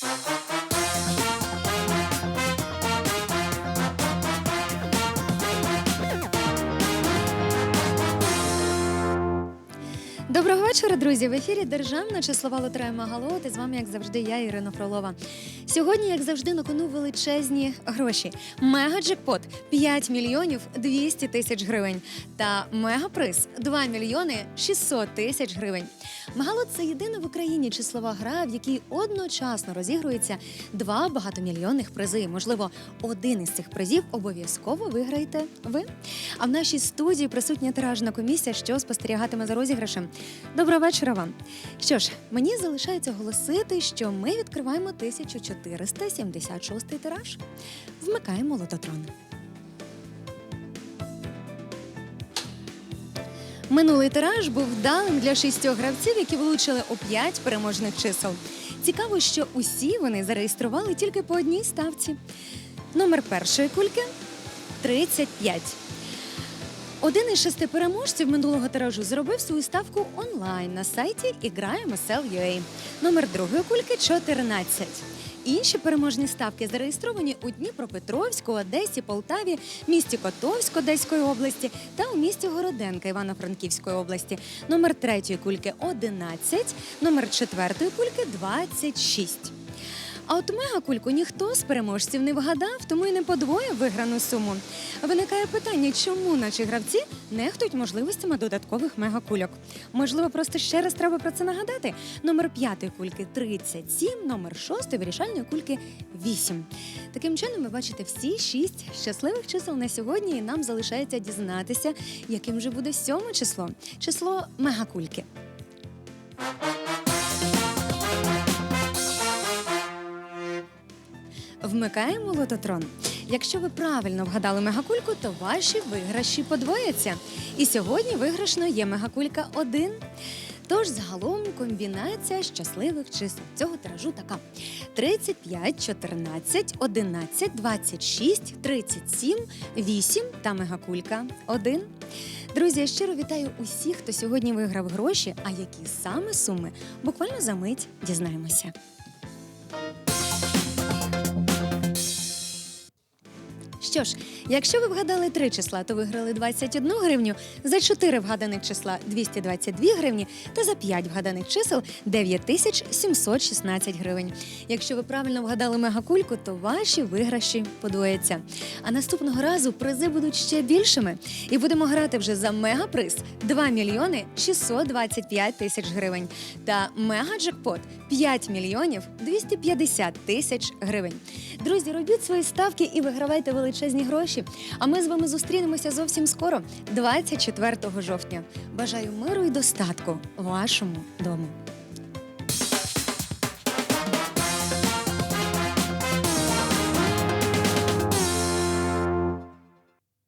Bye. Доброго вечора, друзі! В ефірі Державна числова лотерея Магалот. І з вами, як завжди, я Ірина Фролова. Сьогодні, як завжди, на кону величезні гроші. Мега-джекпот 5 мільйонів 200 тисяч гривень. Та мегаприз 2 мільйони 600 тисяч гривень. Магалот це єдина в Україні числова гра, в якій одночасно розігрується два багатомільйонних призи. Можливо, один із цих призів обов'язково виграєте ви. А в нашій студії присутня тиражна комісія, що спостерігатиме за розіграшем. Доброго вечора вам. Що ж, мені залишається оголосити, що ми відкриваємо 1476 тираж. Вмикаємо лототрон. Минулий тираж був вдалим для шістьох гравців, які влучили у п'ять переможних чисел. Цікаво, що усі вони зареєстрували тільки по одній ставці. Номер першої кульки 35. Один із шести переможців минулого тиражу зробив свою ставку онлайн на сайті Іграємо.SL.UA. Номер другої кульки 14. Інші переможні ставки зареєстровані у Дніпропетровську, Одесі, Полтаві, місті Котовськ Одеської області та у місті Городенка Івано-Франківської області. Номер третьої кульки 11, номер четвертої кульки 26. А от мегакульку ніхто з переможців не вгадав, тому й не подвоїв виграну суму. Виникає питання, чому наші гравці нехтують можливостями додаткових мегакульок. Можливо, просто ще раз треба про це нагадати. Номер п'ятої кульки 37, номер шостої вирішальної кульки 8. Таким чином, ви бачите всі шість щасливих чисел на сьогодні, і нам залишається дізнатися, яким же буде сьоме число число мегакульки. Вмикаємо лототрон. Якщо ви правильно вгадали мегакульку, то ваші виграші подвояться. І сьогодні виграшно є мегакулька 1. Тож загалом комбінація щасливих чисел цього тиражу така: 35, 14, 11, 26, 37, 8 та мегакулька 1. Друзі, я щиро вітаю усіх, хто сьогодні виграв гроші. А які саме суми буквально за мить дізнаємося. Що ж, якщо ви вгадали три числа, то виграли 21 гривню, за 4 вгаданих числа 222 гривні та за 5 вгаданих чисел 9716 гривень. Якщо ви правильно вгадали мегакульку, то ваші виграші подвояться. А наступного разу призи будуть ще більшими. І будемо грати вже за мегаприз 2 мільйони 625 тисяч гривень та мегаджекпот 5 мільйонів 250 тисяч гривень. Друзі, робіть свої ставки і вигравайте величезні гроші. А ми з вами зустрінемося зовсім скоро, 24 жовтня. Бажаю миру і достатку вашому дому.